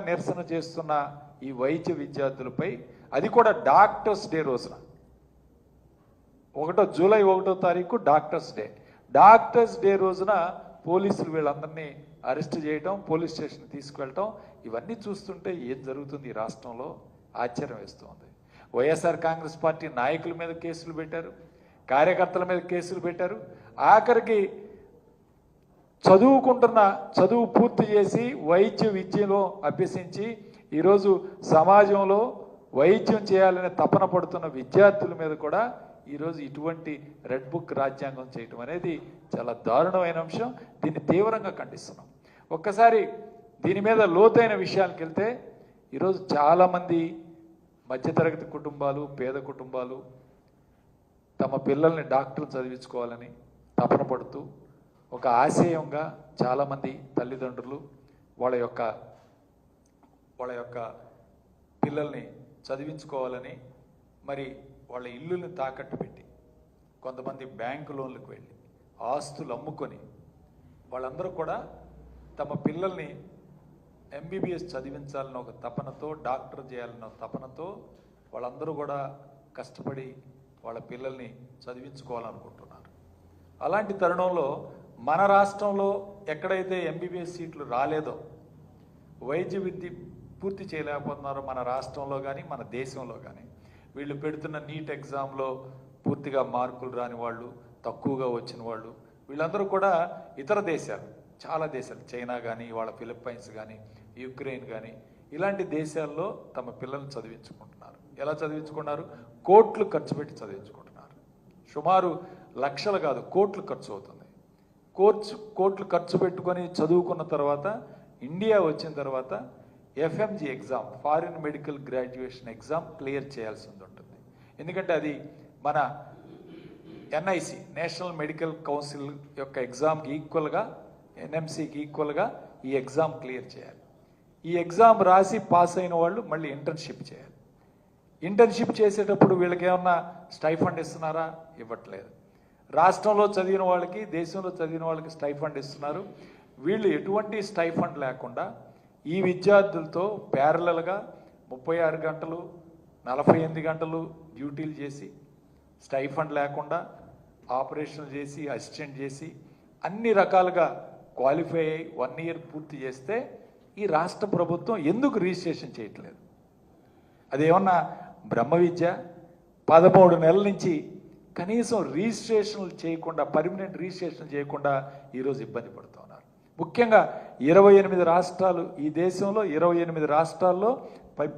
నిరసన చేస్తున్న ఈ వైద్య విద్యార్థులపై అది కూడా డాక్టర్స్ డే రోజున. ఒకటో జూలై ఒకటో తారీఖు డాక్టర్స్ డే. డాక్టర్స్ డే రోజున పోలీసులు వీళ్ళందరినీ అరెస్ట్ చేయటం పోలీస్ స్టేషన్ తీసుకువెళ్ళటం ఇవన్నీ చూస్తుంటే ఏం జరుగుతుంది ఈ రాష్ట్రంలో? ఆశ్చర్యం వేస్తుంది. వైఎస్ఆర్ కాంగ్రెస్ పార్టీ నాయకుల మీద కేసులు పెట్టారు కార్యకర్తల మీద కేసులు పెట్టారు. ఆఖరికి చదువుకుంటున్న చదువు పూర్తి చేసి వైద్య విద్యలో అభ్యసించి ఈరోజు సమాజంలో వైద్యం చేయాలనే తపన పడుతున్న విద్యార్థుల మీద కూడా ఈరోజు ఇటువంటి రెడ్ బుక్ రాజ్యాంగం చేయటం అనేది చాలా దారుణమైన అంశం. దీన్ని తీవ్రంగా ఖండిస్తున్నాం. ఒక్కసారి దీని మీద లోతైన విషయాలకు వెళ్తే ఈరోజు చాలామంది మధ్యతరగతి కుటుంబాలు పేద కుటుంబాలు తమ పిల్లల్ని డాక్టర్ చదివించుకోవాలని తపన పడుతూ ఒక ఆశయంగా చాలామంది తల్లిదండ్రులు వాళ్ళ యొక్క వాళ్ళ యొక్క పిల్లల్ని చదివించుకోవాలని మరి వాళ్ళ ఇల్లుని తాకట్టు పెట్టి కొంతమంది బ్యాంకు లోన్లకు వెళ్ళి ఆస్తులు అమ్ముకొని వాళ్ళందరూ కూడా తమ పిల్లల్ని ఎంబీబీఎస్ చదివించాలన్న ఒక తపనతో డాక్టర్ చేయాలన్న తపనతో వాళ్ళందరూ కూడా కష్టపడి వాళ్ళ పిల్లల్ని చదివించుకోవాలనుకుంటున్నారు. అలాంటి తరుణంలో మన రాష్ట్రంలో ఎక్కడైతే ఎంబీబీఎస్ సీట్లు రాలేదో వైద్య విద్య పూర్తి చేయలేకపోతున్నారో మన రాష్ట్రంలో కానీ మన దేశంలో కానీ వీళ్ళు పెడుతున్న నీట్ ఎగ్జామ్లో పూర్తిగా మార్కులు రాని వాళ్ళు తక్కువగా వచ్చిన వాళ్ళు వీళ్ళందరూ కూడా ఇతర దేశాలు చాలా దేశాలు చైనా కానీ వాళ్ళ ఫిలిప్పైన్స్ కానీ యుక్రెయిన్ కానీ ఇలాంటి దేశాల్లో తమ పిల్లల్ని చదివించుకుంటున్నారు. ఎలా చదివించుకున్నారు? కోట్లు ఖర్చు పెట్టి చదివించుకుంటున్నారు. సుమారు లక్షలు కాదు కోట్లు ఖర్చు అవుతుంది. కోర్చు కోట్లు ఖర్చు పెట్టుకొని చదువుకున్న తర్వాత ఇండియా వచ్చిన తర్వాత FMG exam foreign medical graduation exam clear చేయాల్సి ఉంటుంది. ఎందుకంటే అది మన ఎన్ఐసి నేషనల్ మెడికల్ కౌన్సిల్ యొక్క ఎగ్జామ్కి ఈక్వల్గా ఎన్ఎంసికి ఈక్వల్గా ఈ ఎగ్జామ్ క్లియర్ చేయాలి. ఈ ఎగ్జామ్ రాసి పాస్ అయిన వాళ్ళు మళ్ళీ ఇంటర్న్షిప్ చేయాలి. ఇంటర్న్షిప్ చేసేటప్పుడు వీళ్ళకి ఏమన్నా స్టైఫండ్ ఇస్తున్నారా? ఇవ్వట్లేదు. రాష్ట్రంలో చదివిన వాళ్ళకి దేశంలో చదివిన వాళ్ళకి స్టైఫండ్ ఇస్తున్నారు. వీళ్ళు ఎటువంటి స్టైఫండ్ లేకుండా ఈ విద్యార్థులతో ప్యారలల్గా ముప్పై ఆరు గంటలు నలభై ఎనిమిది గంటలు డ్యూటీలు చేసి స్టైఫండ్ లేకుండా ఆపరేషన్లు చేసి అసిస్టెంట్ చేసి అన్ని రకాలుగా క్వాలిఫై అయ్యి వన్ ఇయర్ పూర్తి చేస్తే ఈ రాష్ట్ర ప్రభుత్వం ఎందుకు రిజిస్ట్రేషన్ చేయట్లేదు? అదేమన్నా బ్రహ్మ విద్య? పదమూడు నెలల నుంచి కనీసం రిజిస్ట్రేషన్లు చేయకుండా పర్మనెంట్ రిజిస్ట్రేషన్ చేయకుండా ఈరోజు ఇబ్బంది పడుతున్నారు ముఖ్యంగా ఇరవై ఎనిమిది రాష్ట్రాలు ఈ దేశంలో ఇరవై ఎనిమిది రాష్ట్రాల్లో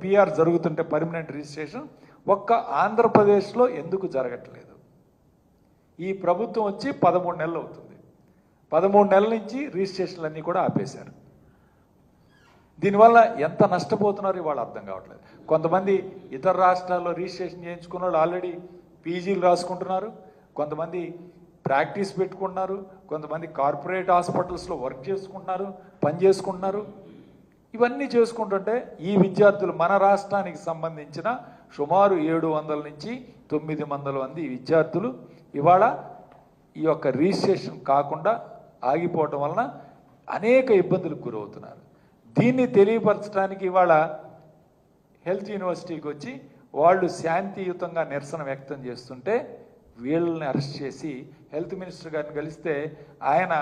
పిఆర్ జరుగుతుంటే పర్మనెంట్ రిజిస్ట్రేషన్ ఒక్క ఆంధ్రప్రదేశ్లో ఎందుకు జరగట్లేదు? ఈ ప్రభుత్వం వచ్చి పదమూడు నెలలు అవుతుంది. పదమూడు నెలల నుంచి రిజిస్ట్రేషన్లు అన్నీ కూడా ఆపేశారు. దీనివల్ల ఎంత నష్టపోతున్నారో ఇవాళ అర్థం కావట్లేదు. కొంతమంది ఇతర రాష్ట్రాల్లో రిజిస్ట్రేషన్ చేయించుకున్న వాళ్ళు ఆల్రెడీ పీజీలు రాసుకుంటున్నారు కొంతమంది ప్రాక్టీస్ పెట్టుకుంటున్నారు కొంతమంది కార్పొరేట్ హాస్పిటల్స్లో వర్క్ చేసుకుంటున్నారు పని చేసుకుంటున్నారు. ఇవన్నీ చేసుకుంటుంటే ఈ విద్యార్థులు మన రాష్ట్రానికి సంబంధించిన సుమారు ఏడు వందల నుంచి తొమ్మిది వందల మంది విద్యార్థులు. ఇవాళ ఈ యొక్క రిజిస్ట్రేషన్ కాకుండా ఆగిపోవటం వలన అనేక ఇబ్బందులకు గురవుతున్నారు. దీన్ని తెలియపరచడానికి ఇవాళ హెల్త్ యూనివర్సిటీకి వచ్చి వాళ్ళు శాంతియుతంగా నిరసన వ్యక్తం చేస్తుంటే వీళ్ళని అరెస్ట్ చేసి హెల్త్ మినిస్టర్ గారిని కలిస్తే ఆయన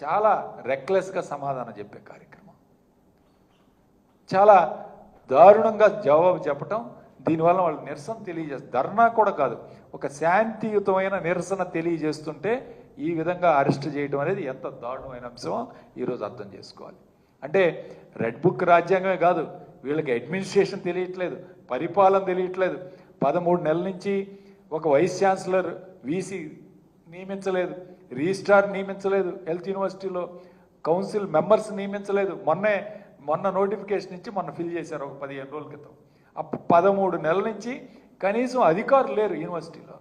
చాలా రెక్లెస్గా సమాధానం చెప్పే కార్యక్రమం. చాలా దారుణంగా జవాబు చెప్పటం దీనివల్ల వాళ్ళు నిరసన తెలియజేస్తారు ధర్నా కూడా కాదు ఒక శాంతియుతమైన నిరసన తెలియజేస్తుంటే ఈ విధంగా అరెస్ట్ చేయడం అనేది ఎంత దారుణమైన అంశమో ఈరోజు అర్థం చేసుకోవాలి. అంటే రెడ్ బుక్ రాజ్యాంగమే కాదు వీళ్ళకి అడ్మినిస్ట్రేషన్ తెలియట్లేదు పరిపాలన తెలియట్లేదు. పదమూడు నెలల నుంచి ఒక వైస్ ఛాన్సలర్ వీసీ నియమించలేదు. రిజిస్ట్రార్ నియమించలేదు. హెల్త్ యూనివర్సిటీలో కౌన్సిల్ మెంబర్స్ నియమించలేదు. మొన్నే మొన్న నోటిఫికేషన్ నుంచి మొన్న ఫిల్ చేశారు ఒక పదిహేను రోజుల క్రితం. అప్పుడు పదమూడు నెలల నుంచి కనీసం అధికారులు లేరు యూనివర్సిటీలో.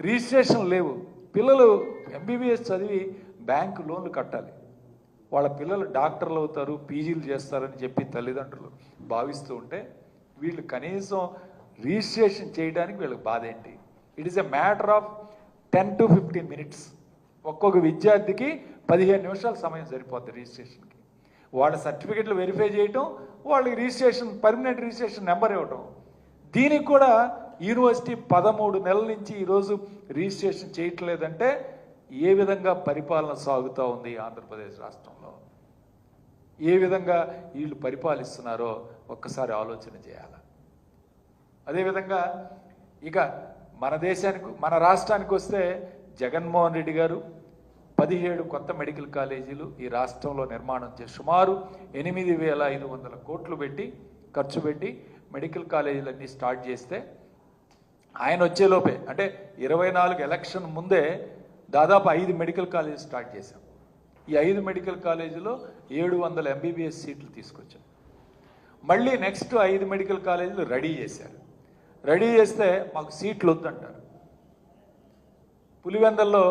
రిజిస్ట్రేషన్ లేవు. పిల్లలు ఎంబీబీఎస్ చదివి బ్యాంకు లోన్లు కట్టాలి. వాళ్ళ పిల్లలు డాక్టర్లు అవుతారు పీజీలు చేస్తారని చెప్పి తల్లిదండ్రులు భావిస్తూ ఉంటే వీళ్ళు కనీసం రిజిస్ట్రేషన్ చేయడానికి వీళ్ళకి బాధ ఏంటి? It is a matter of ten to fifteen minutes ఒక్కొక్క విద్యార్థికి పదిహేను నిమిషాల సమయం సరిపోద్ది రిజిస్ట్రేషన్కి. వాళ్ళ సర్టిఫికెట్లు వెరిఫై చేయటం వాళ్ళకి రిజిస్ట్రేషన్ పర్మనెంట్ రిజిస్ట్రేషన్ నెంబర్ ఇవ్వటం. దీనికి కూడా యూనివర్సిటీ పదమూడు నెలల నుంచి ఈరోజు రిజిస్ట్రేషన్ చేయట్లేదంటే ఏ విధంగా పరిపాలన సాగుతూ ఉంది ఆంధ్రప్రదేశ్ రాష్ట్రంలో? ఏ విధంగా వీళ్ళు పరిపాలిస్తున్నారో ఒక్కసారి ఆలోచన చేయాలి. అదేవిధంగా ఇక మన దేశానికి మన రాష్ట్రానికి వస్తే జగన్మోహన్ రెడ్డి గారు పదిహేడు కొత్త మెడికల్ కాలేజీలు ఈ రాష్ట్రంలో నిర్మాణం చేసి సుమారు ఎనిమిది వేల ఐదు వందల కోట్లు పెట్టి ఖర్చు పెట్టి మెడికల్ కాలేజీలన్నీ స్టార్ట్ చేస్తే ఆయన వచ్చేలోపే అంటే ఇరవై నాలుగు ఎలక్షన్ ముందే దాదాపు ఐదు మెడికల్ కాలేజీ స్టార్ట్ చేశాం. ఈ ఐదు మెడికల్ కాలేజీలో ఏడు వందల ఎంబీబీఎస్ సీట్లు తీసుకొచ్చాం. మళ్ళీ నెక్స్ట్ ఐదు మెడికల్ కాలేజీలు రెడీ చేశారు. రెడీ చేస్తే మాకు సీట్లు వద్దంటారు. పులివెందల్లో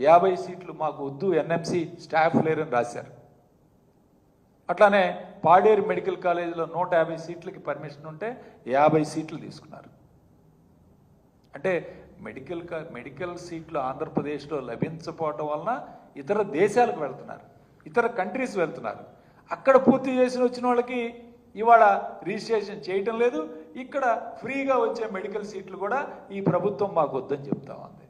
యాభై సీట్లు మాకు వద్దు ఎన్ఎంసి స్టాఫ్ లేరని రాశారు. అట్లానే పాడేరు మెడికల్ కాలేజీలో నూట యాభై సీట్లకి పర్మిషన్ ఉంటే యాభై సీట్లు తీసుకున్నారు. అంటే మెడికల్ మెడికల్ సీట్లు ఆంధ్రప్రదేశ్లో లభించకపోవటం వలన ఇతర దేశాలకు వెళ్తున్నారు. ఇతర కంట్రీస్ వెళ్తున్నారు. అక్కడ పూర్తి చేసిన వచ్చిన వాళ్ళకి ఇవాళ రిజిస్ట్రేషన్ చేయటం లేదు. ఇక్కడ ఫ్రీగా వచ్చే మెడికల్ సీట్లు కూడా ఈ ప్రభుత్వం మాకు వద్దని చెప్తా ఉంది.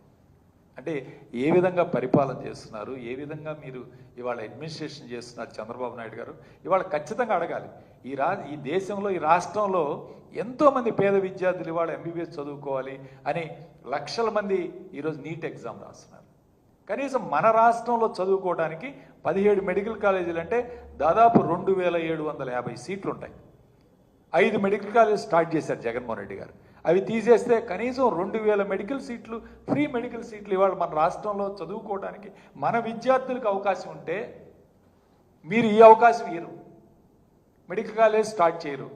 అంటే ఏ విధంగా పరిపాలన చేస్తున్నారు? ఏ విధంగా మీరు ఇవాళ అడ్మినిస్ట్రేషన్ చేస్తున్నారు చంద్రబాబు నాయుడు గారు? ఇవాళ ఖచ్చితంగా అడగాలి. ఈ రా ఈ దేశంలో ఈ రాష్ట్రంలో ఎంతోమంది పేద విద్యార్థులు ఇవాళ ఎంబీబీఎస్ చదువుకోవాలి అని లక్షల మంది ఈరోజు నీట్ ఎగ్జామ్ రాస్తున్నారు. కనీసం మన రాష్ట్రంలో చదువుకోవడానికి పదిహేడు మెడికల్ కాలేజీలు అంటే దాదాపు రెండు వేల ఏడు వందల యాభై సీట్లు ఉంటాయి. ఐదు మెడికల్ కాలేజ్ స్టార్ట్ చేశారు జగన్మోహన్ రెడ్డి గారు. అవి తీసేస్తే కనీసం రెండు వేల మెడికల్ సీట్లు ఫ్రీ మెడికల్ సీట్లు ఇవాళ మన రాష్ట్రంలో చదువుకోవడానికి మన విద్యార్థులకు అవకాశం ఉంటే మీరు ఈ అవకాశం ఇయ్యరు. మెడికల్ కాలేజ్ స్టార్ట్ చేయరు.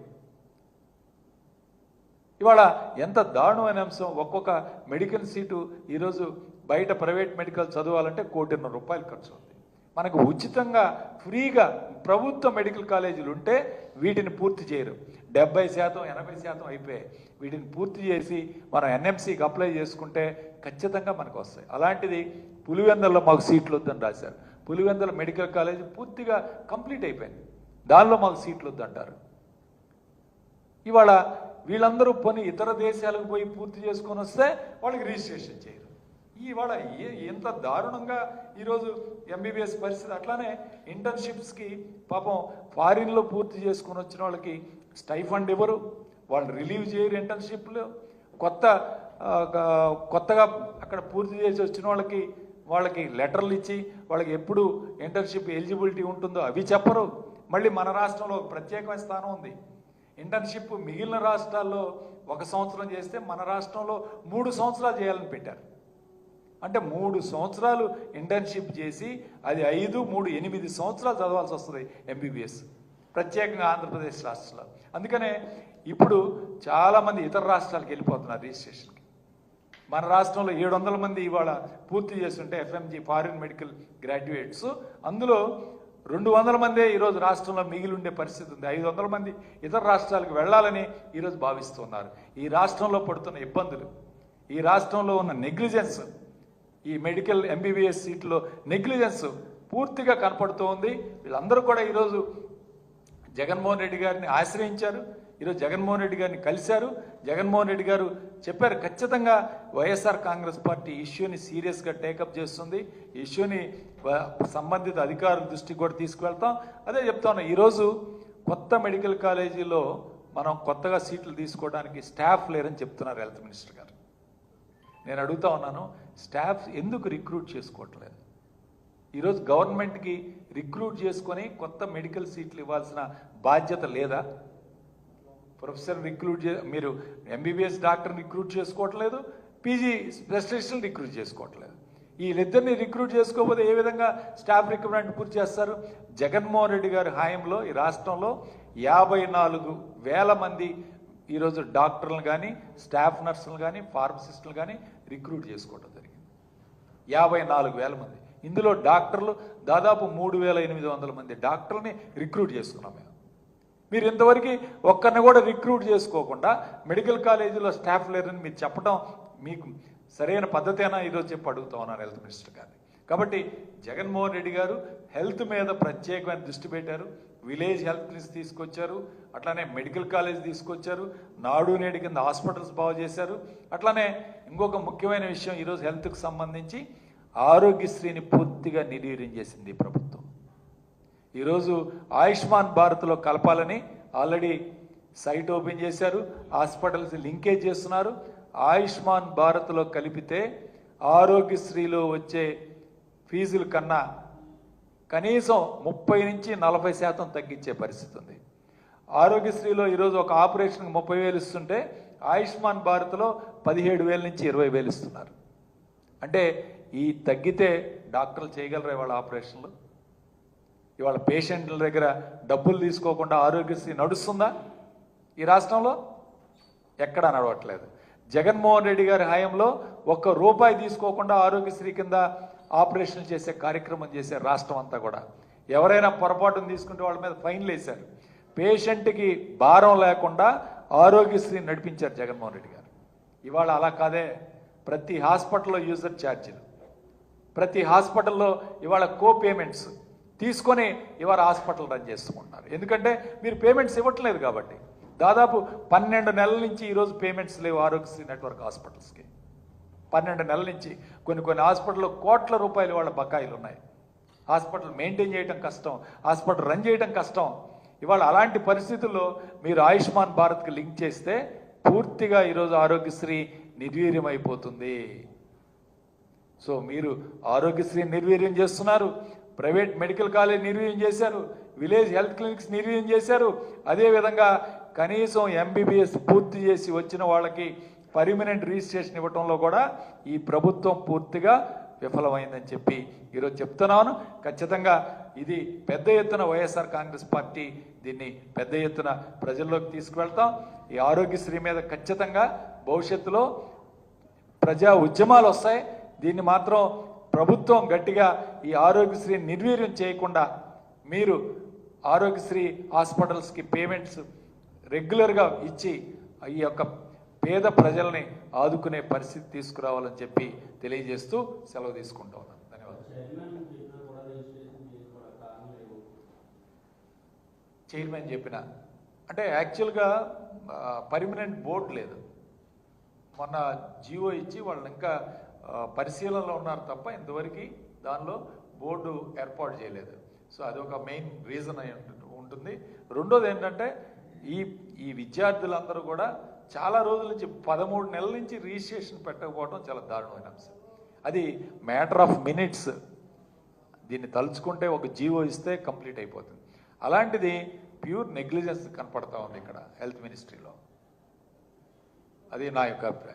ఇవాళ ఎంత దారుణమైన అంశం. ఒక్కొక్క మెడికల్ సీటు ఈరోజు బయట ప్రైవేట్ మెడికల్ చదవాలంటే కోటిన్నర రూపాయలు ఖర్చు ఉంది మనకు ఉచితంగా ఫ్రీగా ప్రభుత్వ మెడికల్ కాలేజీలు ఉంటే వీటిని పూర్తి చేయరు. డెబ్బై శాతం ఎనభై శాతం అయిపోయాయి. వీటిని పూర్తి చేసి మనం ఎన్ఎంసీకి అప్లై చేసుకుంటే ఖచ్చితంగా మనకు వస్తాయి. అలాంటిది పులివెందల్లో మాకు సీట్లు వద్దని రాశారు. పులివెందల మెడికల్ కాలేజీ పూర్తిగా కంప్లీట్ అయిపోయింది. దానిలో మాకు సీట్లు వద్దంటారు. ఇవాళ వీళ్ళందరూ పని ఇతర దేశాలకు పోయి పూర్తి చేసుకొని వస్తే వాళ్ళకి రిజిస్ట్రేషన్ చేయరు. ఇవాళ ఎంత దారుణంగా ఈరోజు ఎంబీబీఎస్ పరిస్థితి. అట్లానే ఇంటర్న్షిప్స్కి పాపం ఫారిన్లో పూర్తి చేసుకొని వచ్చిన వాళ్ళకి స్టైఫండ్ ఇవ్వరు. వాళ్ళు రిలీవ్ చేయరు ఇంటర్న్షిప్లు. కొత్త కొత్తగా అక్కడ పూర్తి చేసి వచ్చిన వాళ్ళకి వాళ్ళకి లెటర్లు ఇచ్చి వాళ్ళకి ఎప్పుడు ఇంటర్న్షిప్ ఎలిజిబిలిటీ ఉంటుందో అవి చెప్పరు. మళ్ళీ మన రాష్ట్రంలో ప్రత్యేకమైన స్థానం ఉంది. ఇంటర్న్షిప్ మిగిలిన రాష్ట్రాల్లో ఒక సంవత్సరం చేస్తే మన రాష్ట్రంలో మూడు సంవత్సరాలు చేయాలని పెట్టారు. అంటే మూడు సంవత్సరాలు ఇంటర్న్షిప్ చేసి అది ఐదు మూడు ఎనిమిది సంవత్సరాలు చదవాల్సి వస్తుంది ఎంబీబీఎస్ ప్రత్యేకంగా ఆంధ్రప్రదేశ్ రాష్ట్రంలో. అందుకనే ఇప్పుడు చాలామంది ఇతర రాష్ట్రాలకు వెళ్ళిపోతున్నారు రిజిస్ట్రేషన్కి. మన రాష్ట్రంలో ఏడు వందల మంది ఇవాళ పూర్తి చేస్తుంటే ఎఫ్ఎంజీ ఫారిన్ మెడికల్ గ్రాడ్యుయేట్స్ అందులో రెండు వందల మందే ఈరోజు రాష్ట్రంలో మిగిలి ఉండే పరిస్థితి ఉంది. ఐదు వందల మంది ఇతర రాష్ట్రాలకు వెళ్ళాలని ఈరోజు భావిస్తున్నారు. ఈ రాష్ట్రంలో పడుతున్న ఇబ్బందులు ఈ రాష్ట్రంలో ఉన్న నెగ్లిజెన్స్ ఈ మెడికల్ ఎంబీబీఎస్ సీట్లో నెగ్లిజెన్స్ పూర్తిగా కనపడుతూ ఉంది. వీళ్ళందరూ కూడా ఈరోజు జగన్మోహన్ రెడ్డి గారిని ఆశ్రయించారు. ఈరోజు జగన్మోహన్ రెడ్డి గారిని కలిశారు. జగన్మోహన్ రెడ్డి గారు చెప్పారు ఖచ్చితంగా వైఎస్ఆర్ కాంగ్రెస్ పార్టీ ఇష్యూని సీరియస్గా టేకప్ చేస్తుంది. ఇష్యూని సంబంధిత అధికారుల దృష్టికి కూడా తీసుకువెళ్తాం. అదే చెప్తాను ఈరోజు కొత్త మెడికల్ కాలేజీలో మనం కొత్తగా సీట్లు తీసుకోవడానికి స్టాఫ్ లేరని చెప్తున్నారు హెల్త్ మినిస్టర్ గారు. నేను అడుగుతా ఉన్నాను స్టాఫ్ ఎందుకు రిక్రూట్ చేసుకోవట్లేదు? ఈరోజు గవర్నమెంట్కి రిక్రూట్ చేసుకొని కొత్త మెడికల్ సీట్లు ఇవ్వాల్సిన బాధ్యత లేదా? ప్రొఫెసర్ రిక్రూట్ చే మీరు ఎంబీబీఎస్ డాక్టర్ రిక్రూట్ చేసుకోవట్లేదు పీజీ స్పెషలిస్ట్ని రిక్రూట్ చేసుకోవట్లేదు. వీళ్ళిద్దరిని రిక్రూట్ చేసుకోకపోతే ఏ విధంగా స్టాఫ్ రిక్రూట్మెంట్ పూర్తి చేస్తారు? జగన్మోహన్ రెడ్డి గారి హాయంలో ఈ రాష్ట్రంలో యాభై నాలుగు వేల మంది ఈరోజు డాక్టర్లు కానీ స్టాఫ్ నర్సులు కానీ ఫార్మసిస్టులు కానీ రిక్రూట్ చేసుకోవడం జరిగింది. యాభై నాలుగు వేల మంది. ఇందులో డాక్టర్లు దాదాపు మూడు వేల ఎనిమిది వందల మంది డాక్టర్లని రిక్రూట్ చేసుకున్నాం మేము. మీరు ఇంతవరకు ఒక్కరిని కూడా రిక్రూట్ చేసుకోకుండా మెడికల్ కాలేజీలో స్టాఫ్ లేరని మీరు చెప్పడం మీకు సరైన పద్ధతేనా ఈరోజు చెప్పి అడుగుతా ఉన్నాను హెల్త్ మినిస్టర్ గారిని. కాబట్టి జగన్మోహన్ రెడ్డి గారు హెల్త్ మీద ప్రత్యేకమైన దృష్టి పెట్టారు. విలేజ్ హెల్త్ మినిస్టర్ తీసుకొచ్చారు. అట్లానే మెడికల్ కాలేజ్ తీసుకొచ్చారు. నాడు నేడు కింద హాస్పిటల్స్ బాగు చేశారు. అట్లానే ఇంకొక ముఖ్యమైన విషయం ఈరోజు హెల్త్కి సంబంధించి ఆరోగ్యశ్రీని పూర్తిగా నిర్వీర్యం చేసింది ప్రభుత్వం. ఈరోజు ఆయుష్మాన్ భారత్లో కలపాలని ఆల్రెడీ సైట్ ఓపెన్ చేశారు హాస్పిటల్స్ లింకేజ్ చేస్తున్నారు. ఆయుష్మాన్ భారత్లో కలిపితే ఆరోగ్యశ్రీలో వచ్చే ఫీజుల కన్నా కనీసం ముప్పై నుంచి నలభై శాతం తగ్గించే పరిస్థితి ఉంది. ఆరోగ్యశ్రీలో ఈరోజు ఒక ఆపరేషన్కి ముప్పై వేలు ఇస్తుంటే ఆయుష్మాన్ భారత్లో పదిహేడు వేల నుంచి ఇరవై వేలు ఇస్తున్నారు. అంటే ఈ తగ్గితే డాక్టర్లు చేయగలరా వాళ్ళ ఆపరేషన్లు? ఇవాళ పేషెంట్ల దగ్గర డబ్బులు తీసుకోకుండా ఆరోగ్యశ్రీ నడుస్తుందా ఈ రాష్ట్రంలో? ఎక్కడా నడవట్లేదు. జగన్మోహన్ రెడ్డి గారి హయాంలో ఒక్క రూపాయి తీసుకోకుండా ఆరోగ్యశ్రీ కింద ఆపరేషన్ చేసే కార్యక్రమం చేసే రాష్ట్రం అంతా కూడా. ఎవరైనా పొరపాటును తీసుకుంటే వాళ్ళ మీద ఫైన్లు వేశారు. పేషెంట్కి భారం లేకుండా ఆరోగ్యశ్రీ నడిపించారు జగన్మోహన్ రెడ్డి గారు. ఇవాళ అలా కాదే. ప్రతి హాస్పిటల్లో యూజర్ ఛార్జీలు. ప్రతి హాస్పిటల్లో ఇవాళ కో పేమెంట్స్ తీసుకొని ఇవాళ హాస్పిటల్ రన్ చేసుకుంటున్నారు. ఎందుకంటే మీరు పేమెంట్స్ ఇవ్వట్లేదు కాబట్టి. దాదాపు పన్నెండు నెలల నుంచి ఈరోజు పేమెంట్స్ లేవు ఆరోగ్యశ్రీ నెట్వర్క్ హాస్పిటల్స్కి. పన్నెండు నెలల నుంచి కొన్ని కొన్ని హాస్పిటల్లో కోట్ల రూపాయలు వాళ్ళ బకాయిలు ఉన్నాయి. హాస్పిటల్ మెయింటైన్ చేయడం కష్టం హాస్పిటల్ రన్ చేయడం కష్టం. ఇవాళ అలాంటి పరిస్థితుల్లో మీరు ఆయుష్మాన్ భారత్కి లింక్ చేస్తే పూర్తిగా ఈరోజు ఆరోగ్యశ్రీ నిర్వీర్యమైపోతుంది. సో మీరు ఆరోగ్యశ్రీ నిర్వీర్యం చేస్తున్నారు. ప్రైవేట్ మెడికల్ కాలేజ్ నిర్వీర్యం చేశారు విలేజ్ హెల్త్ క్లినిక్స్ నిర్వీర్యం చేశారు. అదేవిధంగా కనీసం ఎంబీబీఎస్ పూర్తి చేసి వచ్చిన వాళ్ళకి పర్మనెంట్ రిజిస్ట్రేషన్ ఇవ్వటంలో కూడా ఈ ప్రభుత్వం పూర్తిగా విఫలమైందని చెప్పి ఈరోజు చెప్తున్నాను. ఖచ్చితంగా ఇది పెద్ద ఎత్తున వైఎస్ఆర్ కాంగ్రెస్ పార్టీ దీన్ని పెద్ద ఎత్తున ప్రజల్లోకి తీసుకువెళ్తాం. ఈ ఆరోగ్యశ్రీ మీద ఖచ్చితంగా భవిష్యత్తులో ప్రజా ఉద్యమాలు వస్తాయి. దీన్ని మాత్రం ప్రభుత్వం గట్టిగా ఈ ఆరోగ్యశ్రీ నిర్వీర్యం చేయకుండా మీరు ఆరోగ్యశ్రీ హాస్పిటల్స్కి పేమెంట్స్ రెగ్యులర్గా ఇచ్చి ఈ యొక్క పేద ప్రజల్ని ఆదుకునే పరిస్థితి తీసుకురావాలని చెప్పి తెలియజేస్తూ సెలవు తీసుకుంటా ఉన్నాను. ధన్యవాదాలు. చైర్మన్ చెప్పిన అంటే యాక్చువల్గా పర్మనెంట్ బోర్డు లేదు. మొన్న జియో ఇచ్చి వాళ్ళని ఇంకా పరిశీలనలో ఉన్నారు తప్ప ఇంతవరకు దానిలో బోర్డు ఏర్పాటు చేయలేదు. సో అది ఒక మెయిన్ రీజన్ అయి ఉంటుంది. రెండోది ఏంటంటే ఈ ఈ విద్యార్థులందరూ కూడా చాలా రోజుల నుంచి పదమూడు నెలల నుంచి రిజిస్ట్రేషన్ పెట్టకపోవడం చాలా దారుణమైన అంశం. అది మ్యాటర్ ఆఫ్ మినిట్స్. దీన్ని తలుచుకుంటే ఒక జీవో ఇస్తే కంప్లీట్ అయిపోతుంది. అలాంటిది ప్యూర్ నెగ్లిజెన్స్ కనపడతా ఉంది ఇక్కడ హెల్త్ మినిస్ట్రీలో. అది నా యొక్క అభిప్రాయం.